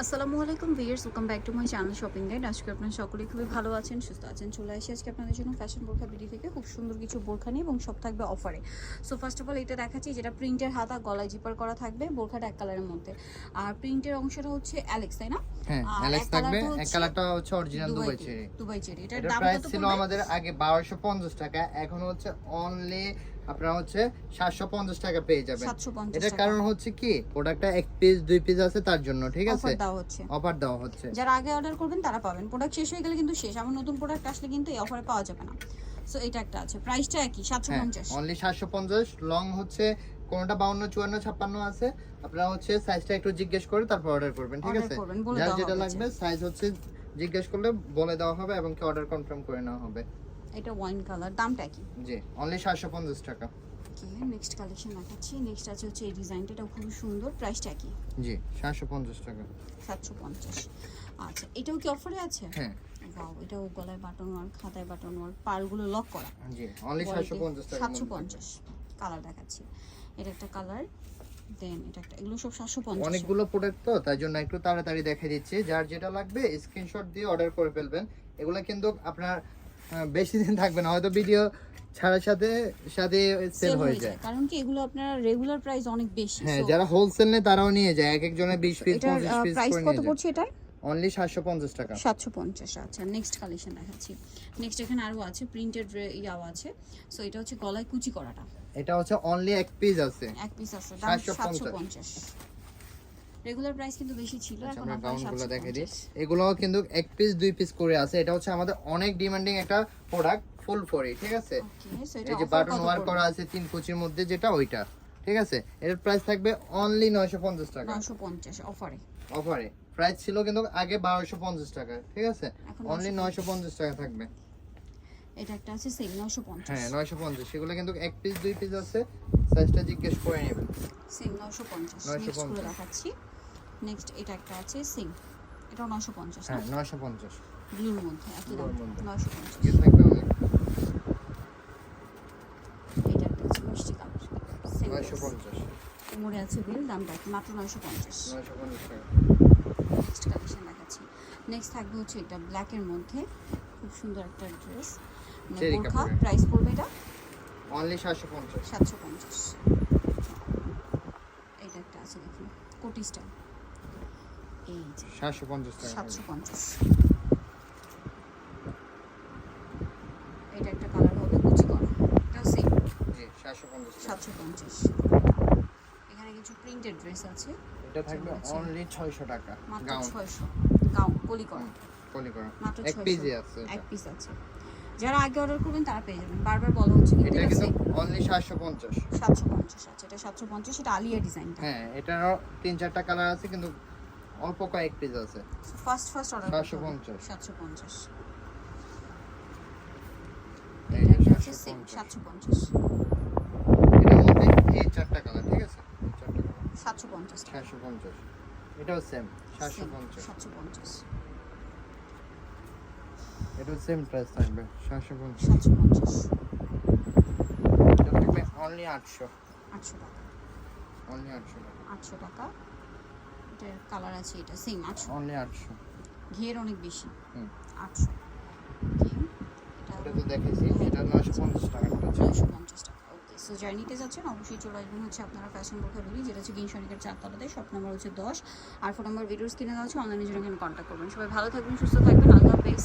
আসসালামু আলাইকুম viewers welcome back to my channel shopping guide আজকে আপনারা সকলেই খুবই ভালো আছেন সুস্থ আছেন। চলে আসি আজকে আপনাদের জন্য ফ্যাশন বোরখা বিডি থেকে। খুব সুন্দর কিছু বোরখা নিয়ে এবং সব থাকবে অফারে সো ফার্স্ট অফ অল এটা দেখাচ্ছি যেটা প্রিন্টের হাতা গলায় জিপার করা থাকবে বোরখাটা এক কালারের মধ্যে। আর প্রিন্টের অংশটা হচ্ছে অ্যালেক্স তাই না? হ্যাঁ অ্যালেক্স থাকবে এক কালারটা হচ্ছে original Dubai cherry Dubai cherry এটার দাম কত ছিল আমাদের আগে বারোশো পঞ্চাশ টাকা এখন হচ্ছে অনলি আপনারা হচ্ছে সাতশো পঞ্চাশ টাকা পেয়ে যাবেন। 750 এটার। কারণ হচ্ছে কি প্রোডাক্টটা এক পিস দুই পিস আছে তার জন্য ঠিক আছে? দেওয়া হচ্ছে। অফার দেওয়া হচ্ছে। যারা আগে অর্ডার করবেন তারা পাবেন। প্রোডাক্ট শেষ হয়ে গেলে কিন্তু শেষ। আমার নতুন প্রোডাক্ট আসলে কিন্তু এই অফারে পাওয়া যাবে না। সো এটা একটা আছে। প্রাইসটা একই সাতশো হ্যাঁ পঞ্চাশ। অনলি সাতশো পঞ্চাশ। লং হচ্ছে কোনটা বাউন্ন চুয়ান্ন ছাপ্পান্ন আছে। আপনারা হচ্ছে সাইজটা একটু জিজ্ঞেস করে তারপর অর্ডার করবেন ঠিক আছে? যার যেটা লাগবে সাইজ হচ্ছে জিজ্ঞেস করলে বলে দেওয়া হবে এবং কি অর্ডার কনফার্ম করে নেওয়া হবে। এটা ওয়াইন কালার দামটা কি জি অনলি সাতশো পঞ্চাশ টাকা। ওকে নেক্সট কালেকশন দেখাচ্ছি। নেক্সট আছে হচ্ছে এই ডিজাইনটা এটা খুবই সুন্দর। প্রাইসটা কি জি সাতশো পঞ্চাশ টাকা। সাতশো পঞ্চাশ। আচ্ছা এটাও কি অফারে আছে? হ্যাঁ। বাও এটাও গলায় বাটন ওয়ার খাতায় বাটন ওয়ার পারগুলো লক করা। জি অনলি সাতশো পঞ্চাশ টাকা সাতশো পঞ্চাশ। কালার দেখাচ্ছি। এটা একটা কালার দেন এটা একটা এগুলো সব সাতশো পঞ্চাশ। অনেকগুলো প্রোডাক্ট তো তাই জন্য একটু তাড়াতাড়ি দেখে দিচ্ছি। যার যেটা লাগবে স্ক্রিনশট দিয়ে অর্ডার করে ফেলবেন। এগুলো কিন্তু আপনার বেশি দিন থাকবে না। হয়তো ভিডিও ছাড়ার সাথে সাথে সেল হয়ে যায়। কারণ কি এগুলো আপনার রেগুলার প্রাইস অনেক বেশি হ্যাঁ যারা হোলসেল নেয় তারাও নিয়ে যায়। এক একজনের বিশ পিস এটার পঁচিশ পিস প্রাইস কত পড়ছে এটার? অনলি সাতশো পঞ্চাশ টাকা। সাতশো পঞ্চাশ আচ্ছা নেক্সট কালেকশন দেখাচ্ছি। নেক্সট এখানে আরও আছে প্রিন্টেড ইয়াও আছে। সো এটা হচ্ছে গলায় কুচি করাটা। এটা হচ্ছে অনলি এক পিস আছে। এক পিস আছে দাম 750 সাতশো পঞ্চাশ। রেগুলার প্রাইস কিন্তু বেশি ছিল আচ্ছা, এখন আমরা আপনার গাউনগুলো দিই। পঞ্চাশ। কিন্তু এক পিস দুই পিস করে আছে। এটা হচ্ছে আমাদের অনেক ডিমান্ডিং একটা প্রোডাক্ট ফুল ফরি ঠিক আছে? এই যে বাটন কত ওয়ার পড়বে? করা আছে তিন কুচির মধ্যে যেটা ওইটা ঠিক আছে? এর প্রাইস থাকবে অনলি নয়শো পঞ্চাশ টাকা। নশো পঞ্চাশ অফারে অফারে প্রাইস ছিল কিন্তু আগে বারোশো পঞ্চাশ টাকা ঠিক আছে? অনলি নয়শো পঞ্চাশ টাকা থাকবে। এটা একটা আছে সেম নশো পঞ্চাশ। হ্যাঁ নয়শো পঞ্চাশ। সেগুলো কিন্তু এক পিস দুই পিস আছে। সাইজটা জিজ্ঞেস করে নেবেন। সেম নশো পঞ্চাশ। 950 করে দেখাচ্ছি। নেক্সট এটা একটা আছে এটাও নশো পঞ্চাশ হ্যাঁ নয়শো পঞ্চাশ। ব্লুর মধ্যে একই দাম Blue র মধ্যে। নশো পঞ্চাশ। ইয়ে থাকবে অনেক। এটা একটা আছে মিষ্টি কালার সেম নয়শো পঞ্চাশ। কোমরে আছে বিল দামটা মাত্র নশো পঞ্চাশ। নয়শো পঞ্চাশ টাকা। নেক্সট কালেকশন দেখাচ্ছি। নেক্সট থাকবে হচ্ছে এটা ব্ল্যাকের মধ্যে। খুব সুন্দর একটা ড্রেস Cherry বোরখা প্রাইস পড়বে এটা? অনলি সাতশো পঞ্চাশ। সাতশো পঞ্চাশ। এটা একটা আছে দেখুন কোটি স্টাইল এই যে সাতশো পঞ্চাশ সাতশো পঞ্চাশ। এটা একটা কালার হবে কুচি করা। এটাও সেম সাতশো পঞ্চাশ এখানে কিছু প্রিন্টেড ড্রেস আছে। এটা থাকবে আচ্ছা। অনলি ছয়শো টাকা। মাত্র ছয়শো। গাউন পলি করা। পলি করা। মাত্র এক 600 পিসই আছে এক পিস আছে। যারা আগে অর্ডার করবেন তারা পেয়ে যাবেন। বারবার বলা হচ্ছে কিন্তু এটা কিন্তু। অনলি সাতশো পঞ্চাশ। সাতশো পঞ্চাশ এটা সাতশো পঞ্চাশ এটা আলিয়া ডিজাইনটা। হ্যাঁ এটারও তিন চারটা কালার আছে কিন্তু অল্প কয়েক পিস আছে। ফার্স্ট ফার্স্ট অর্ডার 750 সাতশো পঞ্চাশ। এই এটা যে একটা আছে 750 সেম সাতশো পঞ্চাশ। এটার মধ্যে এই চারটা কালার ঠিক আছে? চারটা কালার সাতশো পঞ্চাশ সাতশো পঞ্চাশ। এটাও সেম সাতশো পঞ্চাশ। সাতশো পঞ্চাশ। এটাও সেম প্রাইস থাকবে সাতশো পঞ্চাশ। সাতশো পঞ্চাশ। এটা থাকবে অনলি আটশো। আটশো টাকা। অনলি আটশো টাকা। আটশো টাকা। এটার কালার আছে এটা সেম আটশো। অনলি আটশো। ঘের অনেক বেশি। হুম। আটশো। Okay, এটা তো টাকা ওকে সো যারা নিতে যাচ্ছেন অবশ্যই চলে আসবেন হচ্ছে আপনারা ফ্যাশন যেটা হচ্ছে গিনসনিকের চারতলাতে শপ নাম্বার হচ্ছে দশ। আর ফোন নাম্বার ভিডিওস কিনে দেওয়া হচ্ছে অনলাইনে জন্য কন্ট্যাক্ট করবেন। সবাই ভালো থাকবেন সুস্থ থাকবেন আল্লাহ হাফেজ।